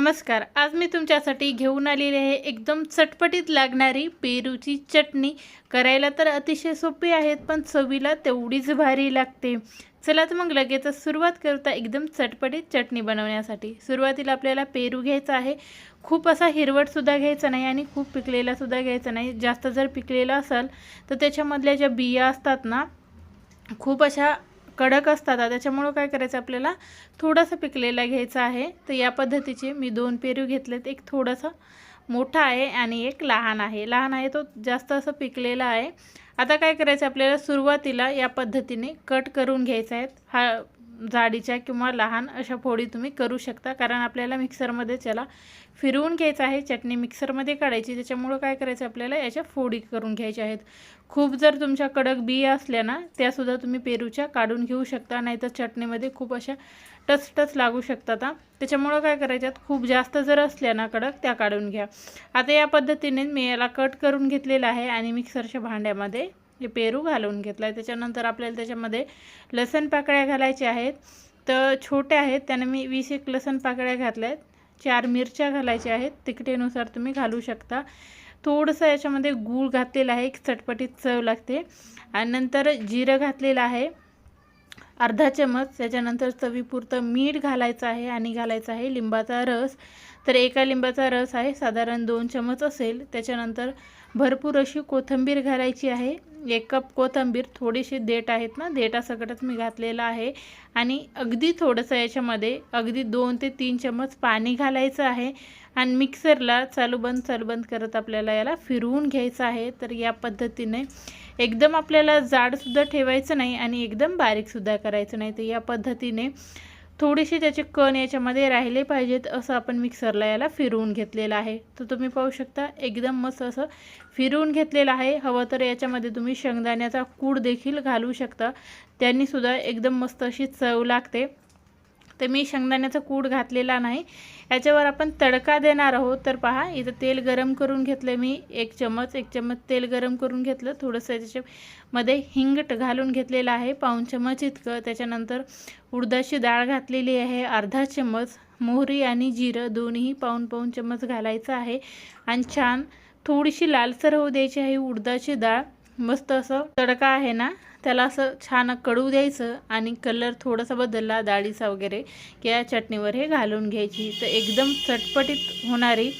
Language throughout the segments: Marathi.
नमस्कार आज मी तुमच्यासाठी घेऊन आलेली आहे एकदम चटपटीत लागणारी पेरूची चटणी. करायला तर अतिशय सोपी आहेत पण चवीला तेवढीच भारी लागते. चला तर मग लगेच सुरुवात करता एकदम चटपटीत चटणी बनवण्यासाठी. सुरुवातीला आपल्याला पेरू घ्यायचा आहे. खूप असा हिरवटसुद्धा घ्यायचा नाही आणि खूप पिकलेलासुद्धा घ्यायचा नाही. जास्त जर पिकलेला असेल तर त्याच्यामधल्या ज्या बिया असतात ना खूप अशा कडक असतात. त्याच्यामुळं काय करायचं आपल्याला? थोडासा पिकलेला घ्यायचा आहे. तर या पद्धतीचे मी दोन पेरू घेतलेत. एक थोडासा मोठा आहे आणि एक लहान आहे. लहान आहे तो जास्त असं पिकलेला आहे. आता काय करायचं? आपल्याला सुरुवातीला या पद्धतीने कट करून घ्यायचा आहेत हा जाडीच्या किंवा लहान अशा फोडी तुम्ही करू शकता. कारण आपल्याला मिक्सरमध्ये त्याला फिरवून घ्यायचं आहे. चटणी मिक्सरमध्ये काढायची. त्याच्यामुळं काय करायचं आपल्याला? याच्या फोडी करून घ्यायच्या आहेत. खूप जर तुमच्या कडक बिया असल्या ना त्यासुद्धा तुम्ही पेरूच्या काढून घेऊ शकता. नाहीतर चटणीमध्ये खूप अशा टच टच लागू शकतात त्याच्यामुळं काय करायच्यात खूप जास्त जर असल्या ना कडक त्या काढून घ्या. आता या पद्धतीने मी याला कट करून घेतलेला आहे आणि मिक्सरच्या भांड्यामध्ये पेरू घालून घेतला आहे त्याच्यानंतर आपल्याला त्याच्यामध्ये लसण पाकळ्या घालायच्या आहेत. तर छोट्या आहेत त्याने मी वीस एक लसण पाकळ्या घातल्या आहेत चार मिरच्या घालायच्या आहेत. तिखटेनुसार तुम्ही घालू शकता. थोडंसं याच्यामध्ये गूळ घातलेलं आहे एक चटपटीत चव लागते. आणि नंतर जिरं घातलेलं आहे अर्धा चमच. त्याच्यानंतर चवीपुरतं मीठ घालायचं आहे आणि घालायचं आहे लिंबाचा रस. तर एका लिंबाचा रस आहे साधारण दोन चमच असेल. त्याच्यानंतर भरपूर अशी कोथिंबीर घालायची आहे. एक कप कोथिंबीर थोडीशी देठ आहेत ना देठासकटच मी घातलेलं आहे. आणि अगदी थोडंसं याच्यामध्ये अगदी दोन ते तीन चमच पाणी घालायचं आहे. आणि मिक्सरला चालू बंद चालू बंद करत आपल्याला याला फिरवून घ्यायचं आहे. तर या पद्धतीने एकदम आपल्याला जाडसुद्धा ठेवायचं नाही आणि एकदम बारीकसुद्धा करायचं नाही. तर या पद्धतीने थोडेसे त्याचे कण याच्यामध्ये राहिले पाहिजेत असं आपण मिक्सरला याला फिरवून घेतलेलं आहे. तर तुम्ही पाहू शकता एकदम मस्त असं फिरवून घेतलेलं आहे. हवं तर याच्यामध्ये तुम्ही शेंगदाण्याचा कूड देखील घालू शकता. त्यांनीसुद्धा एकदम मस्त अशी चव लागते. तर मी शेंगदाण्याचा कूड घातलेला नाही. याच्यावर आपण तडका देणार आहोत. तर पहा इथं तेल गरम करून घेतलं मी. एक चमच एक चमच तेल गरम करून घेतलं. थोडंसं त्याच्यामध्ये हिंगट घालून घेतलेलं आहे. पाऊन चमच इतकं. त्याच्यानंतर उडदाची डाळ घातलेली आहे. अर्धा चमच मोहरी आणि जिरं दोन्ही पाऊन पाऊन चमच घालायचं आहे. आणि छान थोडीशी लालसर होऊ द्यायची आहे उडदाची डाळ. मस्त असं तडका आहे ना? त्याला असं छान कडू द्यायचं आणि कलर थोडासा बदलला डाळीचा वगैरे की या चटणीवर हे घालून घ्यायची. तर एकदम चटपटीत होणारी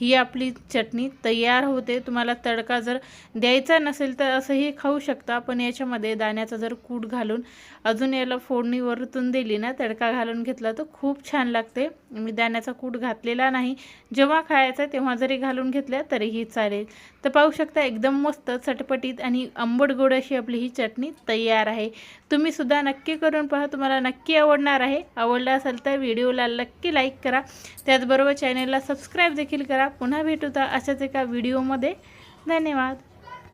ही आपली चटणी तयार होते. तुम्हाला तडका जर द्यायचा नसेल तर असंही खाऊ शकता पण याच्यामध्ये दाण्याचा जर कूट घालून अजून याला फोडणी वरतून दिली ना तडका घालून घेतला तर खूप छान लागते. मी दाण्याचा कूट घातलेला नाही. जेव्हा खायचा तेव्हा जरी घालून घेतल्या तरीही चालेल. तर पाहू शकता एकदम मस्त चटपटीत आणि आंबट गोड अशी आपली ही चटणी तयार आहे. तुम्ही सुद्धा नक्की करून पहा तुम्हाला नक्की आवडणार आहे. आवडला असेल तर व्हिडिओला नक्की लाईक करा. त्याचबरोबर चॅनलला सबस्क्राईब देखील करा. पुन्हा भेटूता अशाच एका व्हिडिओमध्ये. धन्यवाद.